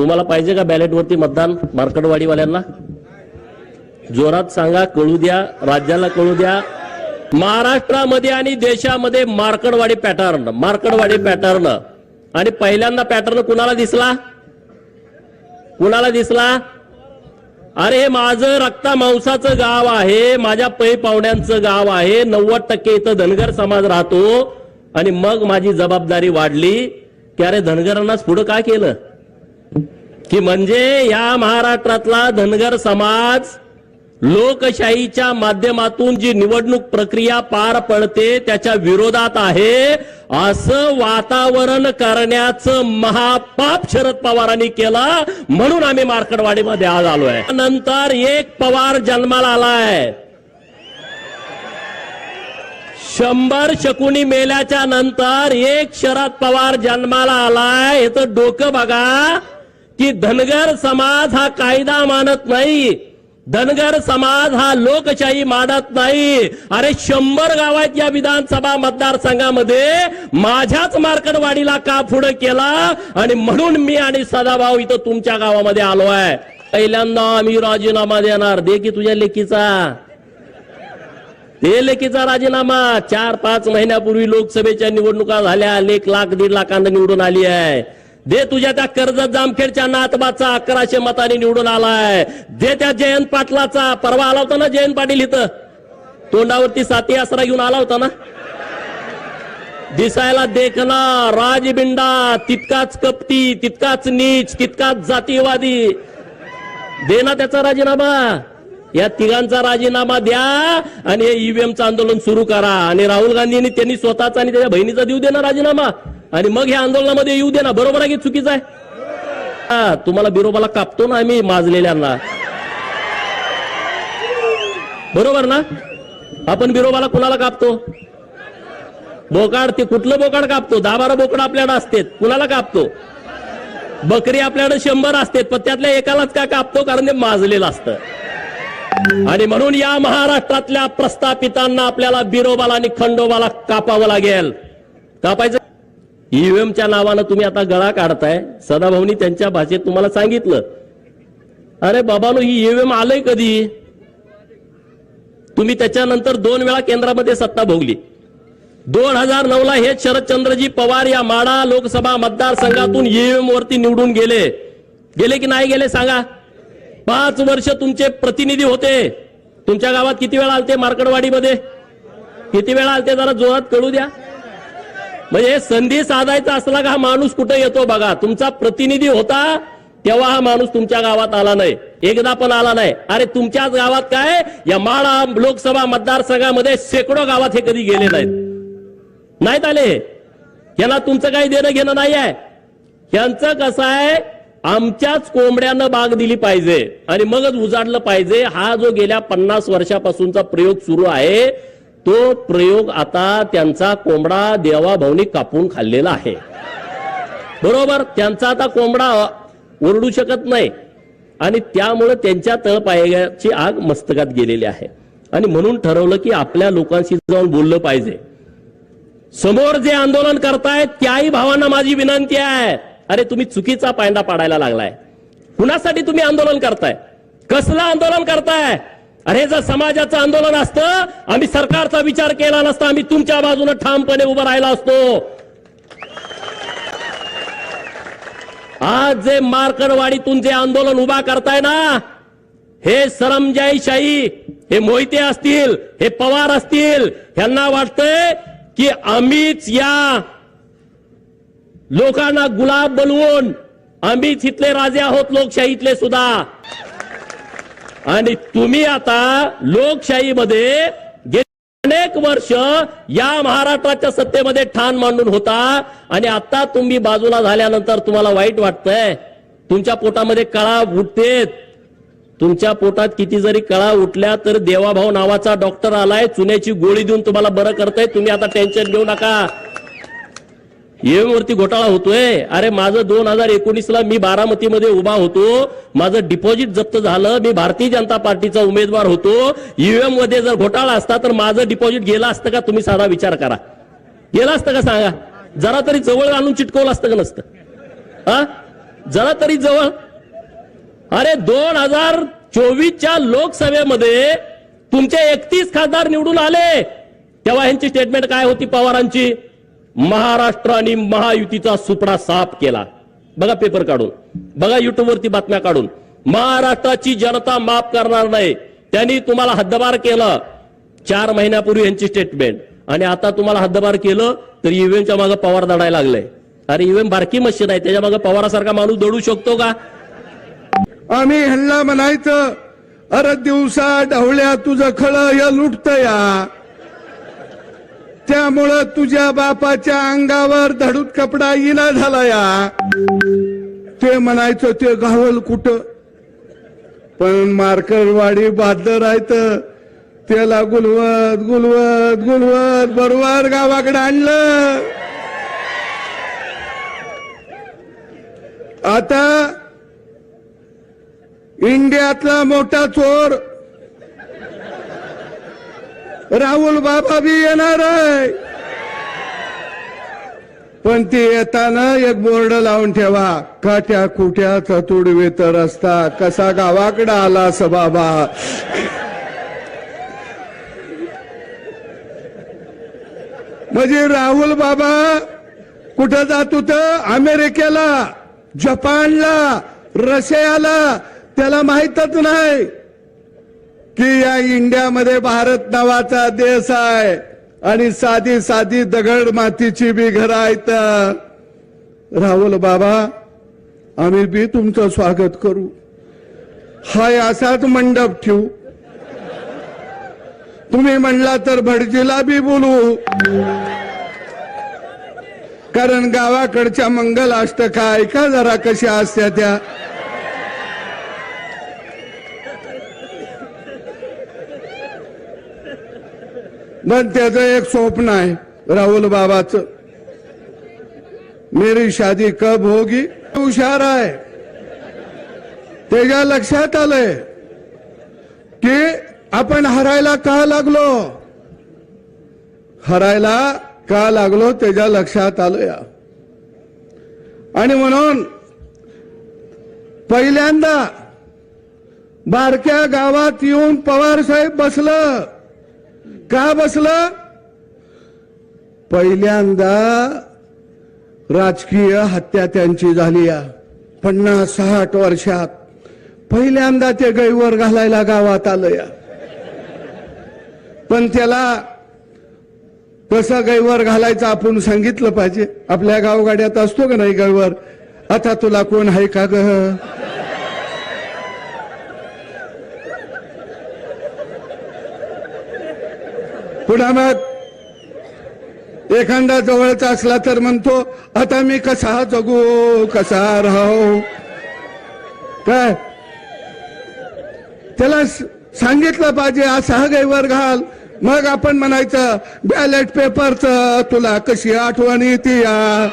तुम्हाला पाहिजे का बॅलेटवरती मतदान मार्कडवाडीवाल्यांना जोरात सांगा कळू द्या राज्याला कळू द्या. महाराष्ट्रामध्ये आणि देशामध्ये मार्कडवाडी पॅटर्न मार्कडवाडी पॅटर्न आणि पहिल्यांदा पॅटर्न कुणाला दिसला? कुणाला दिसला? अरे हे माझं रक्ता मांसाचं गाव आहे माझ्या पै पाहुण्यांचं गाव आहे. नव्वद टक्के इथं धनगर समाज राहतो. आणि मग माझी जबाबदारी वाढली. की अरे धनगरांनाच पुढं काय केलं? की म्हणजे या महाराष्ट्रातला धनगर समाज लोकशाहीच्या माध्यमातून जी निवडणूक प्रक्रिया पार पडते त्याच्या विरोधात आहे. असं वातावरण करण्याचं महापाप शरद पवारांनी केलं म्हणून आम्ही मार्कडवाडीमध्ये आज आलोय. नंतर एक पवार जन्माला आलाय. शंभर शकुनी मेल्याच्या नंतर एक शरद पवार जन्माला आलाय. याचं डोकं बघा. की धनगर समाज हा कायदा मानत नाही. धनगर समाज हा लोकशाही मानत नाही. अरे शंभर गावात या विधानसभा मतदारसंघामध्ये माझ्याच मार्कडवाडीला का पुढे केला? आणि म्हणून मी आणि सदाभाऊ इथं तुमच्या गावामध्ये आलो आहे. पहिल्यांदा आम्ही राजीनामा देणार. दे की तुझ्या लेकीचा. ते लेखीचा राजीनामा. चार पाच महिन्यापूर्वी लोकसभेच्या निवडणुका झाल्या. एक लाख दीड लाखांना निवडून आली आहे. दे तुझ्या त्या कर्जत जामखेडच्या नातबाचा अकराशे मताने निवडून आलाय. दे त्या जयंत पाटलाचा. परवा आला होता ना जयंत पाटील इथं? तोंडावरती साती आसरा घेऊन आला होता ना? दिसायला देखना राजबिंडा तितकाच कपटी तितकाच नीच तितकाच जातीवादी दे ना त्याचा राजीनामा. या तिघांचा राजीनामा द्या आणि हे ईव्हीएमचं आंदोलन सुरू करा. आणि राहुल गांधींनी त्यांनी स्वतःचा आणि त्याच्या बहिणीचा देऊ दे ना राजीनामा. आणि मग ह्या आंदोलनामध्ये येऊ दे ना. बरोबर आहे की चुकीचं आहे? हा, तुम्हाला बिरोबाला कापतो ना आम्ही माजलेल्यांना. बरोबर ना? आपण बिरोबाला कुणाला कापतो? बोकाड ते कुठलं बोकाड कापतो? दहा बारा बोकड आपल्याकडे असते कुणाला कापतो? बकरी आपल्याकडे शंभर असते पण त्यातल्या एकालाच का कापतो? कारण ते माजलेलं असतं. आणि म्हणून या महाराष्ट्रातल्या प्रस्थापितांना आपल्याला बिरोबाला आणि खंडोबाला कापावं लागेल. कापायचं ईव्हीएमच्या नावानं तुम्ही आता गळा काढताय. सदाभाऊनी त्यांच्या भाषेत तुम्हाला सांगितलं. अरे बाबानो ही ईव्हीएम आलंय कधी? तुम्ही त्याच्यानंतर दोन वेळा केंद्रामध्ये सत्ता भोगली. दोन हजार नऊ ला हे शरदचंद्रजी पवार या माडा लोकसभा मतदारसंघातून ईव्हीएम वरती निवडून गेले. गेले की नाही गेले सांगा? पाच वर्ष तुमचे प्रतिनिधी होते. तुमच्या गावात किती वेळा आलते मार्कडवाडीमध्ये किती वेळा आलते जरा जोरात कळू द्या. म्हणजे संधी साधायचा असला का हा माणूस कुठे येतो बघा. तुमचा प्रतिनिधी होता तेव्हा हा माणूस तुमच्या गावात आला नाही. एकदा पण आला नाही. अरे तुमच्याच गावात काय? या माळा लोकसभा मतदारसंघामध्ये शेकडो गावात हे कधी गेले नाहीत. नाहीत आले. यांना तुमचं काही देणं घेणं नाही आहे. यांचं कसं आहे? आमच्याच कोंबड्यानं बाग दिली पाहिजे. आणि मगच उजाडलं पाहिजे. हा जो गेल्या पन्नास वर्षापासूनचा प्रयोग सुरू आहे तो प्रयोग आता त्यांचा कोंबडा देवाभाऊनी कापून खाल्लेला आहे. बरोबर? त्यांचा आता कोंबडा ओरडू शकत नाही. आणि त्यामुळे त्यांच्या तळपायाची आग मस्तकात गेलेली आहे. आणि म्हणून ठरवलं की आपल्या लोकांशी जाऊन बोललं पाहिजे. समोर जे आंदोलन करतायत त्याही भावांना माझी विनंती आहे. अरे तुम्ही चुकीचा पायंडा पाडायला लागलाय. कुणासाठी तुम्ही आंदोलन करताय? कसलं आंदोलन करताय? अरे जर समाजाचं आंदोलन असतं आम्ही सरकारचा विचार केला नसता आम्ही तुमच्या बाजूने ठामपणे उभं राहिला असतो. आज जे मारकरवाडीतून जे आंदोलन उभा करताय ना हे सरमजाईशाही हे मोहिते असतील हे पवार असतील ह्यांना वाटतंय की आम्हीच या लोकांना गुलाब बनवून आम्हीच इथले राजे आहोत लोकशाहीतले सुद्धा. आणि तुम्ही आता लोकशाहीमध्ये अनेक वर्ष या महाराष्ट्राच्या सत्तेमध्ये ठाण मांडून होता आणि आता तुम्ही बाजूला झाल्यानंतर तुम्हाला वाईट वाटतंय. तुमच्या पोटामध्ये कळा उठतेत. तुमच्या पोटात किती जरी कळा उठल्या तर देवाभाऊ नावाचा डॉक्टर आलाय चुन्याची गोळी देऊन तुम्हाला बरं करताय. तुम्ही आता टेन्शन घेऊ नका. EVM वरती घोटाळा होतोय. अरे माझं दोन हजार एकोणीस ला मी बारामतीमध्ये उभा होतो. माझं डिपॉझिट जप्त झालं. मी भारतीय जनता पार्टीचा उमेदवार होतो. ईव्हीएममध्ये जर घोटाळा असता तर माझं डिपॉझिट गेला असतं का? तुम्ही साधा विचार करा. गेला असतं का सांगा? जरा तरी जवळ आणून चिटकवलं असतं का नसतं? हा जरा तरी जवळ. अरे दोन हजार चोवीसच्या लोकसभेमध्ये तुमचे एकतीस खासदार निवडून आले. तेव्हा ह्यांची स्टेटमेंट काय होती पवारांची? महाराष्ट्र आणि महायुतीचा सुपडा साफ केला. बघा पेपर काढून. बघा युट्यूबवरती बातम्या काढून. महाराष्ट्राची जनता माफ करणार नाही. त्यांनी तुम्हाला हद्दबार केलं. चार महिन्यापूर्वी यांची स्टेटमेंट आणि आता तुम्हाला हद्दबार केलं तर ईव्हीएमच्या मागे पवार दडायला लागले. अरे ईव्हीएम बारकी मशीन आहे. त्याच्यामागे पवारासारखा माणूस दडू शकतो का? आम्ही ह्यांना म्हणायचं अरे दिवसा ढवळ्या तुझं खळ या लुटत या त्यामुळं तुझ्या बापाच्या अंगावर धडूत कपडा इना झाला या ते म्हणायचं ते गावल कुठं? पण मार्करवाडी बादर आहेत त्याला गुलवत गुलवत गुलवत बरोबर गावाकडे आणलं. आता इंडियातला मोठा चोर राहुल बाबा बी येणार आहे. पण ते येताना एक बोर्ड लावून ठेवा. काट्या कुट्या चतुडवे तर रस्ता कसा गावाकडे आला अस बाबा. म्हणजे राहुल बाबा कुठं जात होत? अमेरिकेला जपानला रशियाला त्याला माहीतच नाही. की या इंडियामध्ये भारत नावाचा देश आहे. आणि साधी साधी दगड मातीची बी घर आहेत. राहुल बाबा आम्ही बी तुमचं स्वागत करू. हाय असाच मंडप ठेवू. तुम्ही म्हणला तर भटजीला बी बोलू. कारण गावाकडच्या मंगल अष्टका ऐका जरा कशा असत्या त्या. पण त्याचं एक स्वप्न आहे राहुल बाबाच. मेरी शादी कब होगी? हुशार आहे. त्याच्या लक्षात आलंय की आपण हरायला का लागलो? हरायला का लागलो त्याच्या लक्षात आलं या आणि म्हणून पहिल्यांदा बारक्या गावात येऊन पवार साहेब बसलं. का बसलं? पहिल्यांदा राजकीय हत्या त्यांची झाली या पन्नास साठ वर्षात. पहिल्यांदा ते गैवर घालायला गावात आलं या. पण त्याला कसं गैवर घालायचं आपण सांगितलं पाहिजे? आपल्या गावगाड्यात असतो का नाही गैवर? आता तुला कोण आहे का ग? पुन्हा मग एखादा जवळचा असला तर म्हणतो आता मी कसा जगू कसा राहू? काय? त्याला सांगितलं पाहिजे असा हा गैवर घाल. मग आपण म्हणायचं बॅलेट पेपरचं तुला कशी आठवण येते या?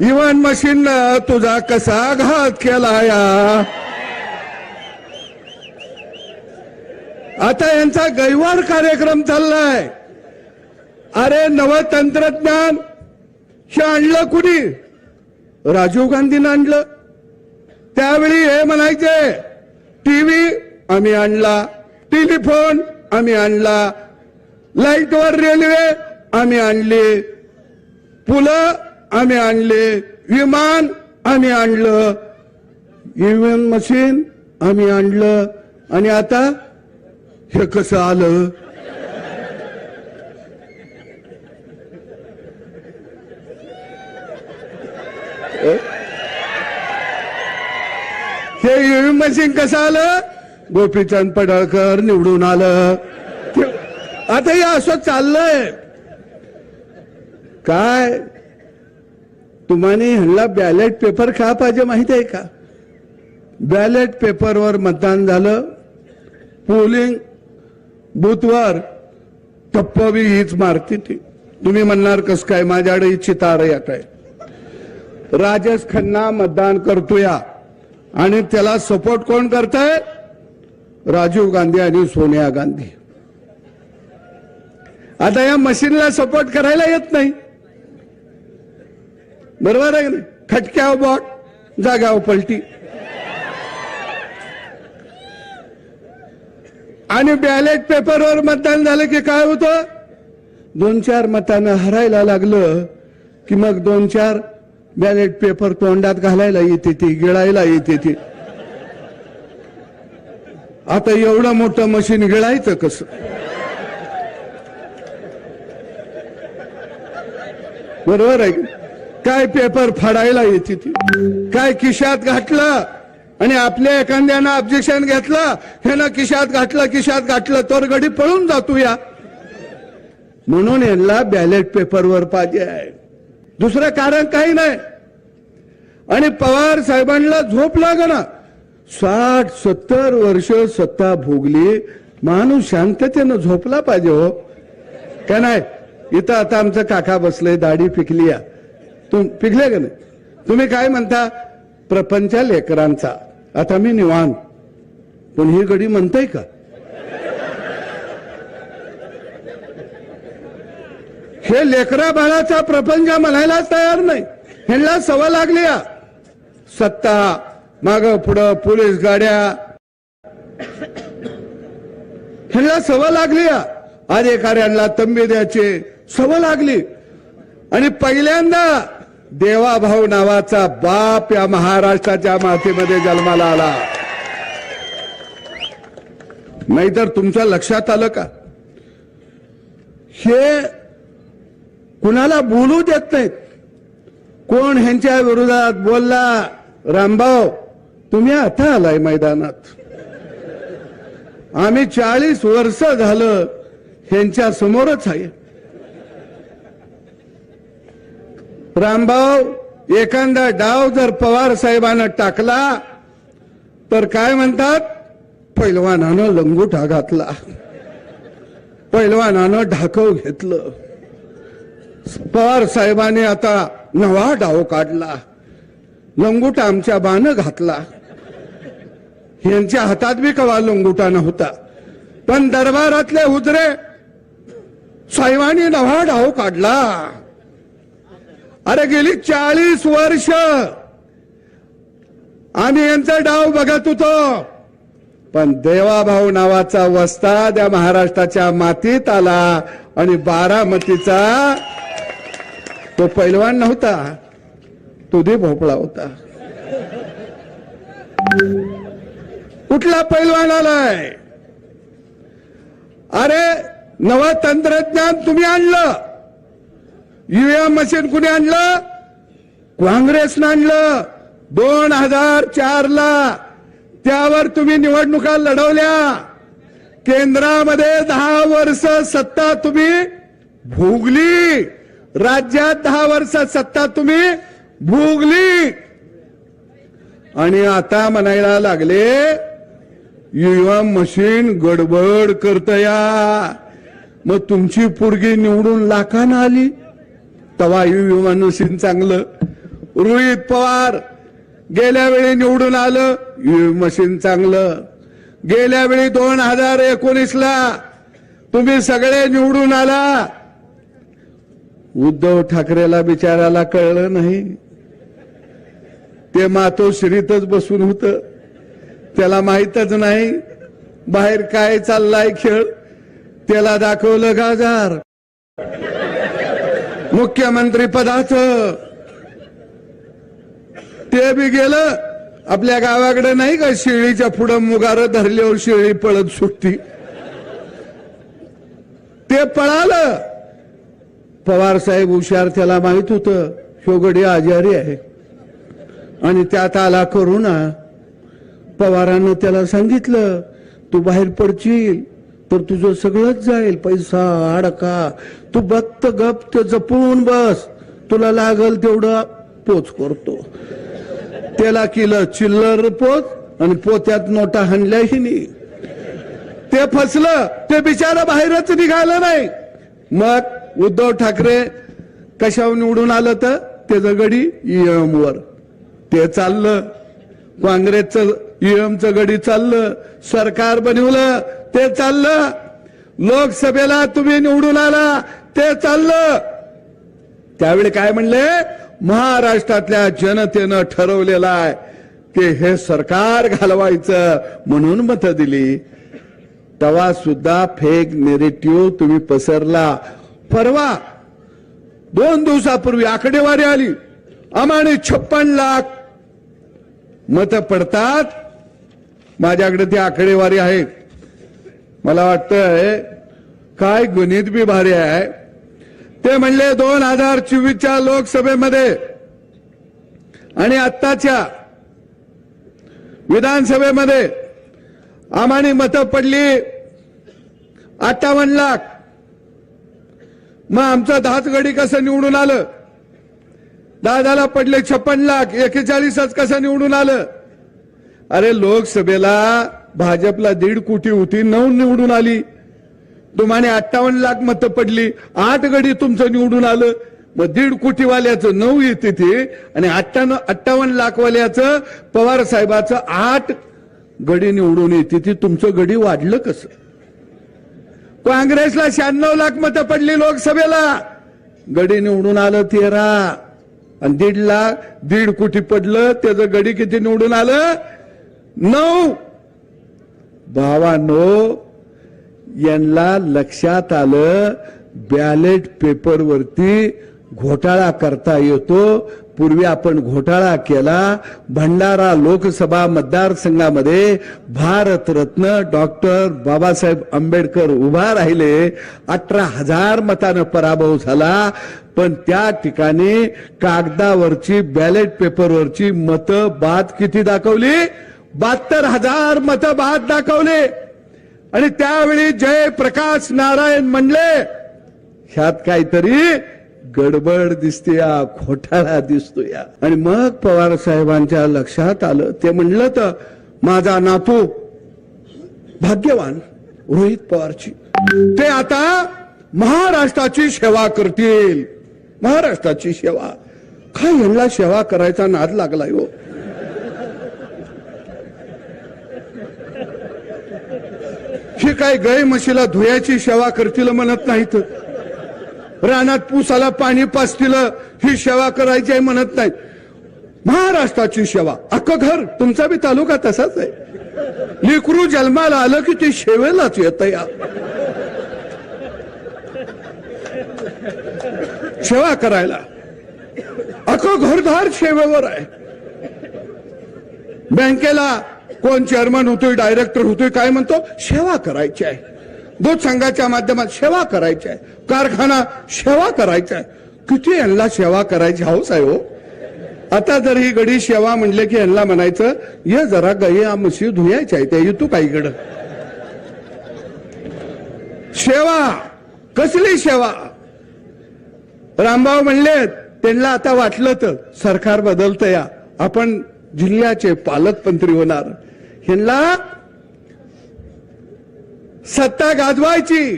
इव्हन मशीन तुझा कसा घात केला या? आता यांचा गैवार कार्यक्रम चाललाय. अरे नव तंत्रज्ञान हे आणलं कुणी? राजीव गांधीनं आणलं. त्यावेळी हे म्हणायचे टीव्ही आम्ही आणला टेलिफोन आम्ही आणला लाईटवर रेल्वे आम्ही आणली पुलं आम्ही आणले विमान आम्ही आणलं इव्हीएम मशीन आम्ही आणलं. आणि आता हे कसं आलं? हे ईव्हीएम मशीन कसं आलं? गोपीचंद पडळकर निवडून आलं. आता हे असं चाललंय. काय? तुम्हाने ह्यांना बॅलेट पेपर का पाहिजे माहिती आहे का? बॅलेट पेपरवर मतदान झालं. पोलिंग बूथवर टप्पावी हीच मारती ती. तुम्ही म्हणणार कस काय? माझ्याकडे ही चितार येत आहे राजेश खन्ना मतदान करतोया. आणि त्याला सपोर्ट कोण करताय? राजीव गांधी आणि सोनिया गांधी. आता या मशीनला सपोर्ट करायला येत नाही. बरोबर आहे की खटक्याव बॉट जागाव पलटी. आणि बॅलेट पेपरवर मतदान झालं की काय होतं? दोन चार मतानं हरायला लागलं की मग दोन चार बॅलेट पेपर तोंडात घालायला येते ती गिळायला येते ती. आता एवढं मोठं मशीन गिळायचं कसं? बरोबर आहे काय पेपर फाडायला येते ती? काय खिशात घातलं? आणि आपल्या एखाद्यानं ऑब्जेक्शन घेतलं ह्यानं किशात घातलं किशात घातलं तर गडी पळून जातो या म्हणून यांना बॅलेट पेपरवर पाहिजे आहे. दुसरं कारण काही नाही. आणि पवार साहेबांना झोप ना साठ सत्तर वर्ष सत्ता भोगली माणूस शांततेनं झोपला पाहिजे हो. का नाही? इथं आता आमचं काका बसलंय दाढी पिकली या. तुम पिकले का नाही? तुम्ही काय म्हणता? प्रपंच लेकरांचा. आता मी निवांत. पण ही गडी म्हणताय का? हे लेकरा बाळाचा प्रपंच म्हणायलाच तयार नाही. ह्यांना सवय लागली या. सत्ता माग पुढं पोलीस गाड्या. ह्यांना सवय लागली अधिकाऱ्यांना तंबी द्यायची सवय लागली. आणि पहिल्यांदा देवाभाऊ नावाचा बाप या महाराष्ट्राच्या मातीमध्ये जन्माला आला. नाहीतर तुमच्या लक्षात आलं का? हे कुणाला बोलू देत नाहीत. कोण ह्यांच्या विरोधात बोलला रामभाऊ तुम्ही आता आलाय मैदानात. आम्ही चाळीस वर्ष झालं ह्यांच्या समोरच आहे. रामभाऊ एखादा डाव जर पवार साहेबानं टाकला तर काय म्हणतात? पैलवानानं लंगुटा घातला. पैलवानानं ढाकव घेतलं. पवार साहेबांनी आता नवा डाव काढला. लंगुटा आमच्या बानं घातला. यांच्या हातात बी कवा लंगुटा नव्हता. पण दरबारातले हुजरे साहेबांनी नवा डाव काढला. अरे गेली चाळीस वर्ष. आम्ही यांचा डाव बघत होतो पण देवाभाऊ नावाचा वस्ता त्या महाराष्ट्राच्या मातीत आला आणि बारामतीचा तो पैलवान नव्हता. तुधी भोपळा होता. कुठला पैलवान आलाय? अरे नवं तंत्रज्ञान तुम्ही आणलं. ईव्हीएम मशीन कुणी आणलं? काँग्रेसनं आणलं. दोन हजार चार ला त्यावर तुम्ही निवडणुका लढवल्या. केंद्रामध्ये दहा वर्ष सत्ता तुम्ही भोगली. राज्यात दहा वर्ष सत्ता तुम्ही भोगली. आणि आता म्हणायला लागले ईव्हीएम मशीन गडबड करतया. मग तुमची पोरगी निवडून लाखानं आली. तवाही ईव्हीएम मशीन चांगलं. रोहित पवार गेल्या वेळी निवडून आलं ईव्हीएम मशीन चांगलं. गेल्या वेळी दोन हजार एकोणीसला तुम्ही सगळे निवडून आला. उद्धव ठाकरेला बिचाराला कळलं नाही. ते मातोश्रीतच बसून होत. त्याला माहीतच नाही बाहेर काय चाललाय खेळ. त्याला दाखवलं गाजार. मुख्यमंत्री पदाचं ते बी गेलं आपल्या गावाकडे नाही का शिळीच्या पुढं मुगार धरल्यावर शिळी पळत सुटती. ते पळालं. पवार साहेब हुशार त्याला माहीत होतं शोगडी आजारी आहे. आणि त्यात आला करुणा पवारानं त्याला सांगितलं तू बाहेर पडशील तर तुझं सगळंच जाईल पैसा अडका. तू बत्त गप ते जपून बस. तुला लागल तेवढं पोच करतो. त्याला केलं चिल्लर पोच आणि पोत्यात नोटा हाणल्याही नाही. ते फसलं ते बिचारा बाहेरच निघालं नाही. मग उद्धव ठाकरे कशावर निवडून आलं तर? त्याचं गडी ईएम वर ते चाललं. काँग्रेसचं ईएमचं गडी चाललं. सरकार बनवलं. ते चाललं. लोकसभेला तुम्ही निवडून आला ते चाललं. त्यावेळी काय म्हणले? महाराष्ट्रातल्या जनतेनं ठरवलेलं आहे की हे सरकार घालवायचं म्हणून मतं दिली. तवा सुद्धा फेक नेरेटिव्ह तुम्ही पसरला. परवा दोन दिवसापूर्वी आकडेवारी आली. आम्हाने छप्पन लाख मत पडतात. माझ्याकडे ती आकडेवारी आहे. मला वाटतंय काय गणित बी भारी आहे. ते म्हणले दोन हजार चोवीसच्या लोकसभेमध्ये आणि आत्ताच्या विधानसभेमध्ये आम्हाने मतं पडली अठ्ठावन्न लाख. मग आमचं दहाच गडी कसं निवडून आलं? दादाला पडले छप्पन लाख एकेचाळीसच कसं निवडून आलं? अरे लोकसभेला भाजपला दीड कोटी होती नऊ निवडून आली. तुम्हाला अठ्ठावन्न लाख मतं पडली आठ गडी तुमचं निवडून आलं. मग दीड कोटीवाल्याचं नऊ येते ते आणि अठ्ठ्याण्णव अठ्ठावन्न लाखवाल्याचं पवार साहेबाचं आठ गडी निवडून येते ती तुमचं गडी वाढलं कसं? काँग्रेसला शहाण्णव लाख मतं पडली लोकसभेला. गडी निवडून आलं तेरा. आणि दीड लाख दीड कोटी पडलं त्याचं गडी किती निवडून आलं? नऊ. भावानो यांना लक्षात आलं बॅलेट पेपरवरती घोटाळा करता येतो. पूर्वी आपण घोटाळा केला भंडारा लोकसभा मतदारसंघामध्ये भारतरत्न डॉक्टर बाबासाहेब आंबेडकर उभा राहिले. अठरा हजार मतानं पराभव झाला पण त्या ठिकाणी कागदावरची बॅलेट पेपरवरची मतं बाद किती दाखवली? बहात्तर हजार मतं बाद दाखवले. आणि त्यावेळी जय प्रकाश नारायण म्हणले ह्यात काहीतरी गडबड दिसतोया खोटाळा दिसतोया आणि मग पवार साहेबांच्या लक्षात आलं. ते म्हणलं तर माझा नातू भाग्यवान रोहित पवारची. ते आता महाराष्ट्राची सेवा करतील. महाराष्ट्राची सेवा. काय यांना सेवा करायचा नाद लागलाय हो. ही काय गय म्हशीला धुयाची सेवा करतील म्हणत नाहीत. रानात पुसाला पाणी पाचतील ही सेवा करायची आहे म्हणत नाहीत. महाराष्ट्राची सेवा अख्ख घर तुमचा बी तालुका तसाच आहे. लिकरू जन्माला आलं की ते शेवेलाच येत या. सेवा करायला. अख्खं घरदार सेवेवर आहे. बँकेला कोण चेअरमन होतोय डायरेक्टर होतोय काय म्हणतो? सेवा करायची आहे. दूध संघाच्या माध्यमात सेवा करायची आहे. कारखाना सेवा करायचा आहे. किती यांना सेवा करायची? हाऊस आहे हो. आता जर ही गडी सेवा म्हणले की यांना म्हणायचं ये जरा गई हा मशी धुयायच्या आहे त्या येतो काहीकडं सेवा कसली सेवा? रामभाऊ म्हणले त्यांना आता वाटलं तर सरकार बदलतं या. आपण जिल्ह्याचे पालकमंत्री होणार. ह्यांना सत्ता गाजवायची.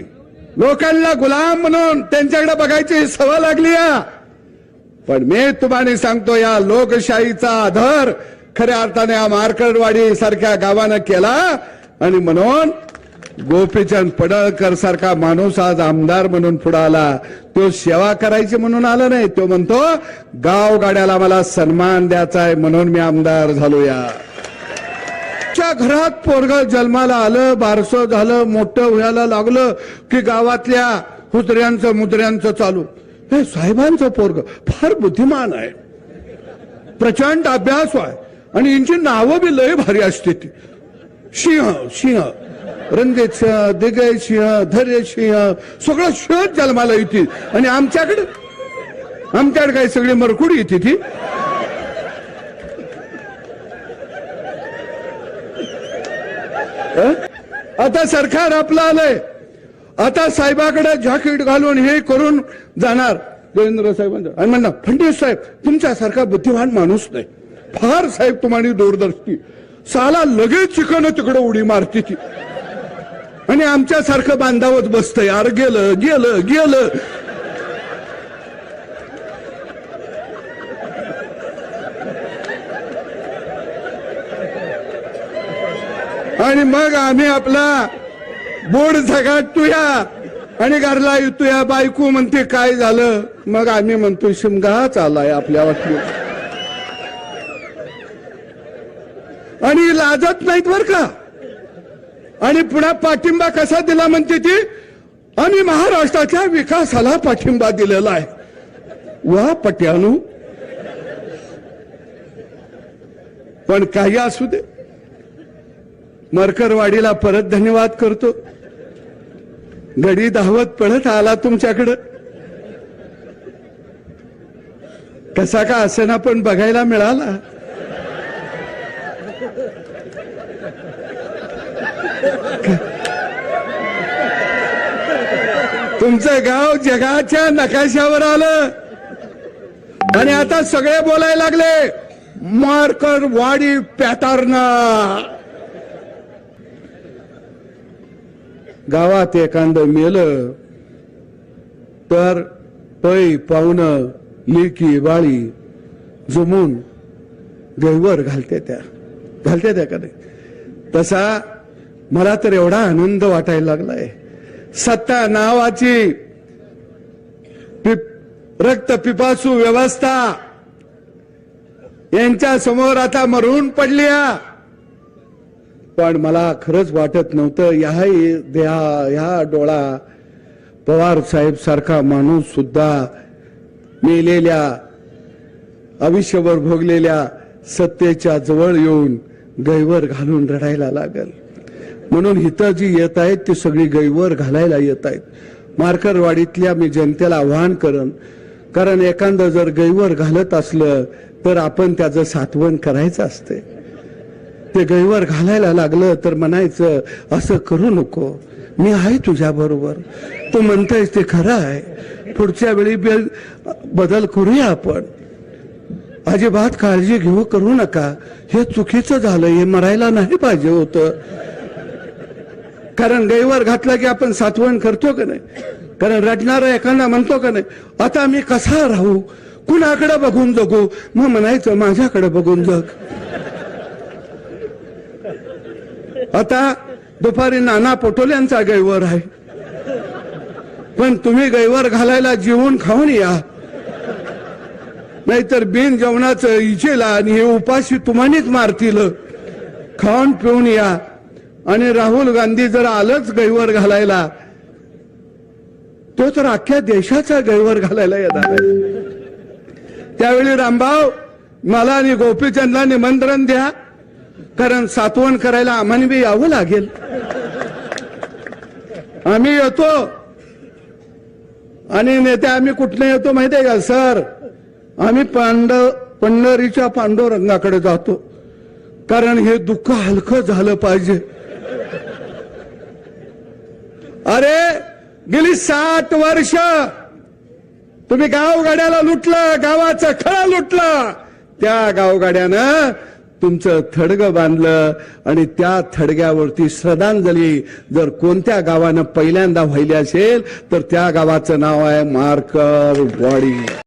लोकांना गुलाम म्हणून त्यांच्याकडे बघायची सवय लागली या पण मी तुम्हाला सांगतो या लोकशाहीचा आधार खऱ्या अर्थाने या मार्कडवाडी सारख्या गावानं केला. आणि म्हणून गोपीचंद पडळकर सारखा माणूस आज आमदार म्हणून पुढे आला. तो सेवा करायची म्हणून आला नाही. तो म्हणतो गाव गाड्याला मला सन्मान द्यायचा आहे म्हणून मी आमदार झालो या च्या घरात पोरग जन्माला आलं बारसं झालं मोठं व्हायला लागलं की गावातल्या हुजऱ्यांचं मुद्र्यांचं चालू. हे साहेबांचं पोरग फार बुद्धिमान आहे. प्रचंड अभ्यास आहे. आणि यांची नावं बी लय भारी असते ती. सिंह सिंह. रणजित सिंह दिग्गज सिंह धैर्य सिंह सगळं शोध जन्माला येते आणि आमच्याकडे आमच्याकडे काही सगळी मरकुडी येते ती. आता सरकार आपलं आलंय. आता साहेबाकडे जॅकेट घालून हे करून जाणार. देवेंद्र साहेबांचं आणि म्हणणार फडणवीस साहेब तुमच्यासारखा बुद्धिमान माणूस नाही. फार साहेब तुम्हाला दूरदर्शी साला लगेच चिकन तिकडं उडी मारते ती. आणि आमच्यासारखं बांधावत बसतंय. अर गेलं गेलं गेलं. आणि मग आम्ही आपला बोर्ड झगाटूया आणि घरला येतोया बायको म्हणते काय झालं? मग आम्ही म्हणतो शिमगाच आलाय आपल्या वाटलं आणि लाजत नाहीत बर का? आणि पुन्हा पाठिंबा कसा दिला म्हणते ती? आम्ही महाराष्ट्राच्या विकासाला पाठिंबा दिलेला आहे. वा पट्यानू. पण काही असू दे. मरकरवाडीला परत धन्यवाद करतो. गडी धावत पळत आला तुमच्याकडं. कसा का असेना पण बघायला मिळाला? तुमचं गाव जगाच्या नकाशावर आलं. आणि आता सगळे बोलायला लागले मारकर वाडी पॅटार्ना. गावात एखादं मेलं तर पै पाहुणं लेकी बाळी जुमून गैवर घालते त्या. घालते त्या का नाही? तसा मला तर एवढा आनंद वाटायला लागलाय. सत्ता नावाची पिप- रक्त पिपासू व्यवस्था यांच्या समोर आता मरून पडल्या. पण मला खरंच वाटत नव्हतं ह्या देहा ह्या डोळा पवार साहेब सारखा माणूस सुद्धा मेलेल्या आयुष्यभर भोगलेल्या सत्तेच्या जवळ येऊन गैवर घालून रडायला लागल. म्हणून इथं जी येत आहेत ती सगळी गैवर घालायला येत आहेत. मार्करवाडीतल्या मी जनतेला आव्हान करन कारण एखादं जर गैवर घालत असलं तर आपण त्याचं साठवण करायचं असते ते गैवर घालायला लागलं तर म्हणायचं असं करू नको. मी आहे तुझ्या बरोबर. तू म्हणतायस ते खरं आहे. पुढच्या वेळी बदल करूया आपण. अजिबात काळजी घेऊ करू नका. हे चुकीचं झालं. हे मरायला नाही पाहिजे होतं. कारण गैवर घातला की आपण सातवण करतो का नाही? कारण रडणारा एखादा म्हणतो का नाही आता मी कसा राहू? कुणाकडे बघून जगू? मग म्हणायचं माझ्याकडे बघून जग. आता दुपारी नाना पटोल्यांचा गैवर आहे. पण तुम्ही गैवर घालायला जेवून खाऊन या. नाहीतर बिन जेवणाचं इचेला आणि हे उपाशी तुम्हानीच मारतील. खाऊन पिऊन या. आणि राहुल गांधी जर आलंच गैवर घालायला तो तर अख्ख्या देशाचा गैवर घालायला येणार आहे. त्यावेळी रामभाऊ मला आणि गोपीचंदला निमंत्रण द्या. कारण सातवण करायला आम्हाला बी यावं लागेल. आम्ही येतो. आणि नेते आम्ही कुठले येतो माहितीये का सर? आम्ही पांडव पंढरीच्या पांडुरंगाकडे जातो. कारण हे दुःख हलकं झालं पाहिजे. अरे गेली सात वर्ष. तुम्ही गावगाड्याला लुटलं गावाचं खळा लुटलं. त्या गावगाड्यानं तुमचं थडगं बांधलं आणि त्या थडग्यावरती श्रद्धांजली जर कोणत्या गावानं पहिल्यांदा व्हायली असेल तर त्या गावाचं नाव आहे मार्कर वाडी.